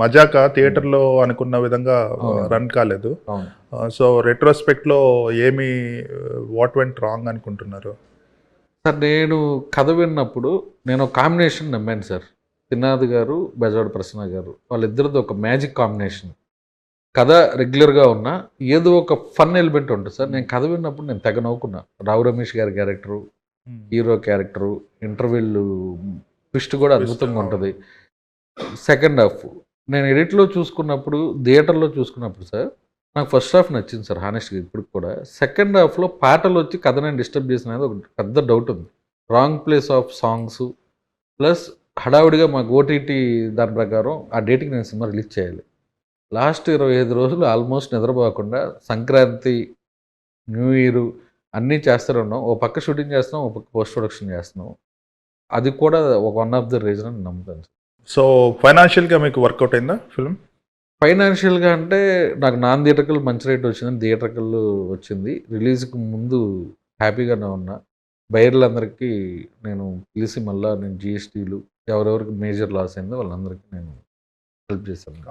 మజాక థియేటర్లో అనుకున్న విధంగా. రన్ కాలేదు. అవును. సో రెట్రోస్పెక్ట్లో ఏమి వాట్ వెంట్ రాంగ్ అనుకుంటున్నారు? సార్ నేను కథ విన్నప్పుడు నేను ఒక కాంబినేషన్ నమ్మాను సార్. తిన్నాది గారు బెజవాడ ప్రసన్న గారు. వాళ్ళిద్దరిది ఒక మ్యాజిక్ కాంబినేషన్ కథ రెగ్యులర్గా ఉన్నా ఏదో ఒక ఫన్ ఎలిమెంట్ ఉంటుంది సార్. నేను కథ విన్నప్పుడు నేను తెగ నవ్వుకున్నా. రావు రమేష్ గారి character hero character interval twist కూడా అద్భుతంగా ఉంటుంది. సెకండ్ హాఫ్ నేను ఎడిట్లో చూసుకున్నప్పుడు థియేటర్లో చూసుకున్నప్పుడు సార్ నాకు ఫస్ట్ హాఫ్ నచ్చింది సార్ హానెస్ట్గా ఇప్పుడు కూడా. సెకండ్ హాఫ్లో పాటలు వచ్చి కథనని డిస్టర్బ్ చేసిన ఒక పెద్ద డౌట్ ఉంది. Wrong place of songs plus హడావుడిగా మాకు ఓటీటీ దాని ప్రకారం ఆ డేట్కి నేను సినిమా రిలీజ్ చేయాలి. లాస్ట్ ఇరవై ఐదు రోజులు ఆల్మోస్ట్ నిద్రపోకుండా సంక్రాంతి న్యూ ఇయర్ అన్నీ చేస్తూనే ఉన్నాం. ఓ పక్క షూటింగ్ చేస్తున్నాం ఓ పక్క పోస్ట్ ప్రొడక్షన్ చేస్తున్నాం. అది కూడా ఒక వన్ ఆఫ్ ద రీజన్ అని నమ్ముతాను సార్. సో ఫైనాన్షియల్గా మీకు వర్కౌట్ అయిందా ఫిల్మ్ ఫైనాన్షియల్గా అంటే నాకు నాన్ థియేటర్కల్ మంచి రేట్ వచ్చింది థియేటర్కల్ వచ్చింది. రిలీజ్కి ముందు హ్యాపీగానే ఉన్నా. బయర్లందరికీ నేను పిలిచి మళ్ళీ నేను జిఎస్టీలు ఎవరెవరికి మేజర్ లాస్ అయిందో వాళ్ళందరికీ నేను హెల్ప్ చేశాను.